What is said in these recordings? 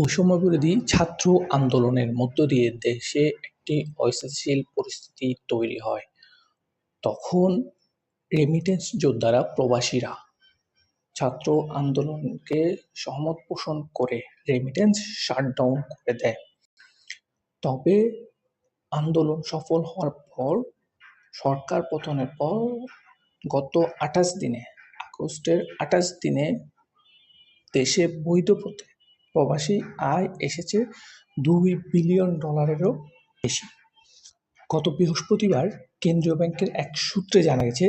বৈষম্যবিরোধী ছাত্র আন্দোলনের মধ্য দিয়ে দেশে একটি অস্থিতিশীল পরিস্থিতি তৈরি হয়। তখন রেমিটেন্স যোদ্ধারা প্রবাসীরা ছাত্র আন্দোলনকে সহমত পোষণ করে রেমিটেন্স শাটডাউন করে দেয়। তবে আন্দোলন সফল হওয়ার পর, সরকার পতনের পর গত আঠাশ দিনে, আগস্টের আঠাশ দিনে দেশে বৈধ পথে প্রবাসী আয় এসেছে দুই বিলিয়ন ডলারেরও বেশি। গত বৃহস্পতিবার কেন্দ্রীয় ব্যাংকের এক সূত্রে জানা গেছে,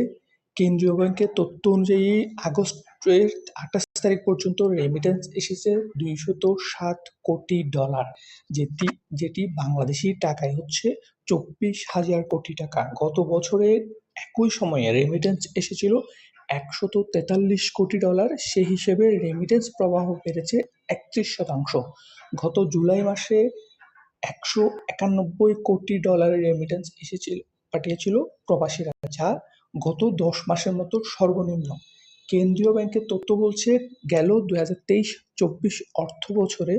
কেন্দ্রীয় ব্যাংকের তথ্য অনুযায়ী আগস্টের আঠাশ তারিখ পর্যন্ত রেমিটেন্স এসেছে দুইশত ষাট কোটি ডলার, যেটি যেটি বাংলাদেশি টাকায় হচ্ছে চব্বিশ হাজার কোটি টাকা। গত বছরের একই সময়ে রেমিটেন্স এসেছিল একশত তেতাল্লিশ কোটি ডলার সেই হিসেবে রেমিটেন্স প্রবাহ বেড়েছে একত্রিশ শতাংশ। গত জুলাই মাসে একশো একানব্বই কোটি ডলারের রেমিটেন্স এসেছিল, পাঠিয়েছিল প্রবাসীরা। যা গত দশ মাসের মতো সর্বনিম্ন। কেন্দ্রীয় ব্যাংকের তথ্য বলছে, গেল দুই হাজার তেইশ চব্বিশ অর্থ বছরে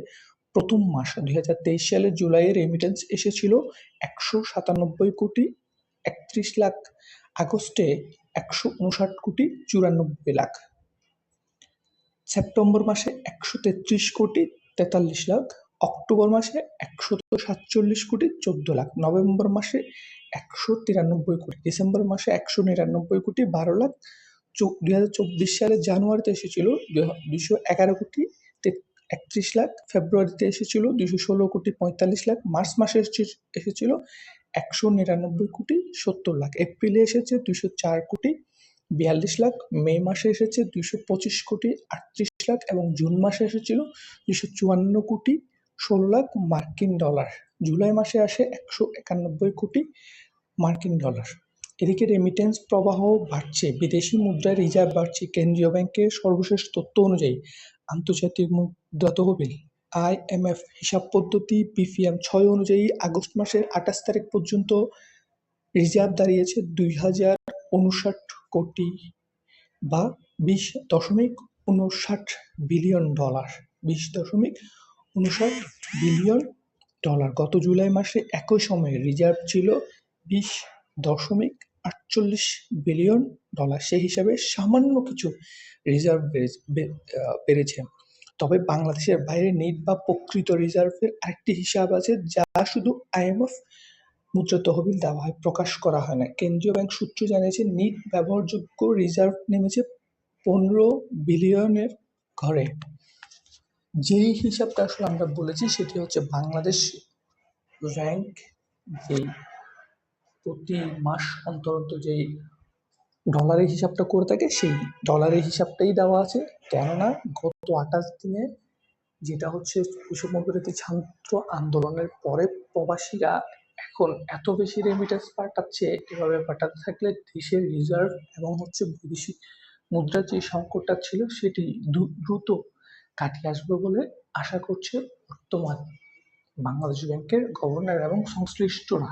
প্রথম মাস দুই হাজার তেইশ সালের জুলাইয়ে রেমিটেন্স এসেছিল একশো সাতানব্বই কোটি একত্রিশ লাখ আগস্টে একশো উনষাট কোটি চুরানব্বই লাখ। সেপ্টেম্বর মাসে একশো তেত্রিশ কোটি তেতাল্লিশ লাখ। অক্টোবর মাসে একশো সাতচল্লিশ কোটি চোদ্দ লাখ। নভেম্বর মাসে একশো তিরানব্বই কোটি। ডিসেম্বর মাসে একশো নিরানব্বই কোটি বারো লাখ। দুই হাজার চব্বিশ সালের জানুয়ারিতে এসেছিল দুশো এগারো কোটি একত্রিশ লাখ। ফেব্রুয়ারিতে এসেছিল দুশো ষোলো কোটি পঁয়তাল্লিশ লাখ। মার্চ মাসে এসেছিল একশো নিরানব্বই কোটি সত্তর লাখ। এপ্রিলে এসেছে দুশো চার কোটি, বিয়াল্লিশ লাখ। মে মাসে এসেছে দুশো পঁচিশ কোটি, আটত্রিশ লাখ এবং জুন মাসে এসেছিল দুশো চুয়ান্ন কোটি, ষোলো লাখ মার্কিন ডলার। জুলাই মাসে আসে একশো একানব্বই কোটি মার্কিন ডলার। এদিকে রেমিটেন্স প্রবাহ বাড়ছে। বিদেশি মুদ্রার রিজার্ভ বাড়ছে। কেন্দ্রীয় ব্যাংকের সর্বশেষ তথ্য অনুযায়ী আন্তর্জাতিক মুদ্রা তহবিল আইএমএফ হিসাব পদ্ধতি পিপিএম ছয় অনুযায়ী আগস্ট মাসের আঠাশ তারিখ পর্যন্ত রিজার্ভ দাঁড়িয়েছে দুই হাজার উনষাট কোটি বা বিশ দশমিক উনষাট বিলিয়ন ডলার। বিশ দশমিক উনষাট বিলিয়ন ডলার। গত জুলাই মাসে একই সময়ে রিজার্ভ ছিল বিশ দশমিক আটচল্লিশ বিলিয়ন ডলার। সেই হিসাবে সামান্য কিছু রিজার্ভ বেড়েছে। তবে বাংলাদেশের বাইরে নিট বা প্রকৃত রিজার্ভের আরেকটি হিসাব আছে যা শুধু আইএমএফ মুদ্রা তহবিল দেওয়া হয় প্রকাশ করা হয় না। কেন্দ্রীয় ব্যাংক সূত্র জানিয়েছে, নিট ব্যবহারযোগ্য রিজার্ভ নেমেছে পনেরো বিলিয়নের ঘরে। যেই হিসাবটা আসলে আমরা বলেছি, সেটি হচ্ছে বাংলাদেশ ব্যাংক যেই প্রতি মাস অন্তর অন্তর যেই ডলারের হিসাবটা করে থাকে, সেই ডলারের হিসাবটাই দেওয়া আছে। কেননা গত আঠাশ দিনে যেটা হচ্ছে বৈষম্যবিরোধী ছাত্র আন্দোলনের পরে প্রবাসীরা এখন এত বেশি রেমিটেন্স পাঠাচ্ছে, এভাবে পাঠাতে থাকলে দেশের রিজার্ভ এবং হচ্ছে বৈদেশিক মুদ্রার যে সংকটটা ছিল সেটি দ্রুত কাটিয়ে আসবে বলে আশা করছে বর্তমান বাংলাদেশ ব্যাংকের গভর্নর এবং সংশ্লিষ্টরা।